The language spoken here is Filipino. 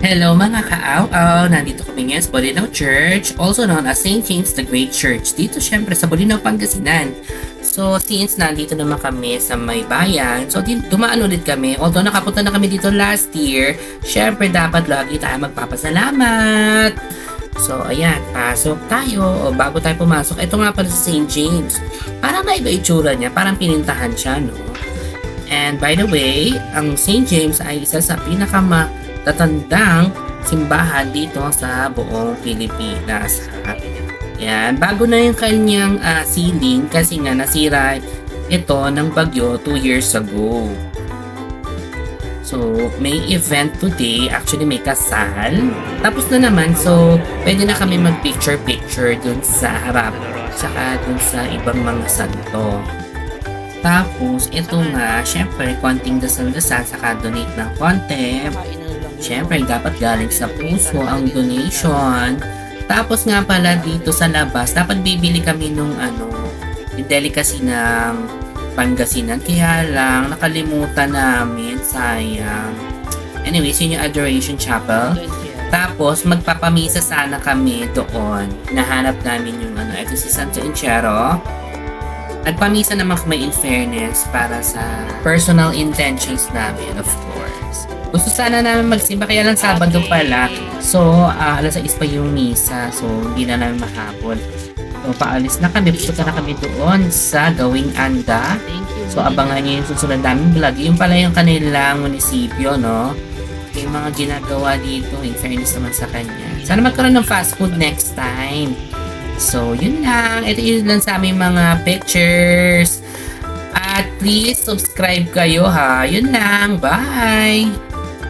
Hello mga kaaw-aw! Nandito kami ngayon sa Bolinao Church, also known as St. James the Great Church. Dito syempre sa Bolinao, Pangasinan. So since nandito naman kami sa may bayan, so din, dumaan ulit kami. Although nakapunta na kami dito last year, syempre dapat lagi tayo magpapasalamat. So ayan, pasok tayo. O bago tayo pumasok, ito nga pala sa St. James. Parang naiba itsura niya, parang pinintahan siya, no? And by the way, ang St. James ay isa sa pinakamatatandang simbahan dito sa buong Pilipinas. Yan, bago na yung kanyang ah, ceiling kasi nga nasira ito ng bagyo 2 years ago. So, may event today. Actually, may kasal. Tapos na naman, so, pwede na kami mag-picture-picture dun sa harap. Tsaka dun sa ibang mga santo. Tapos, ito nga, syempre, konting dasal-dasal, saka donate ng konti. Syempre, dapat galing sa puso ang donation. Tapos nga pala dito sa labas, dapat bibili kami nung ano, delicacy ng Pangasinan. Kaya lang, nakalimutan namin, sayang. Anyways, yun yung Adoration Chapel. Tapos, magpapamisa sana kami doon. Nahanap namin yung ano, ito si Santo Enchero. Nagpamisa naman kami in fairness para sa personal intentions namin, of course. Gusto sana namin magsimba, kaya lang Sabado pala. So, ah, alas 6 pa yung misa. So, hindi na namin mahabol. So, paalis na kami. Pupunta na kami doon sa Gawing Anda. So, abangan nyo yung susunod namin vlog. Yung pala yung kanilang munisipyo, no? Yung mga ginagawa dito, in fairness naman sa kanya. Sana magkaroon ng fast food next time. So, yun lang. Ito yun lang sa aming mga pictures. At please subscribe kayo ha. Yun lang. Bye!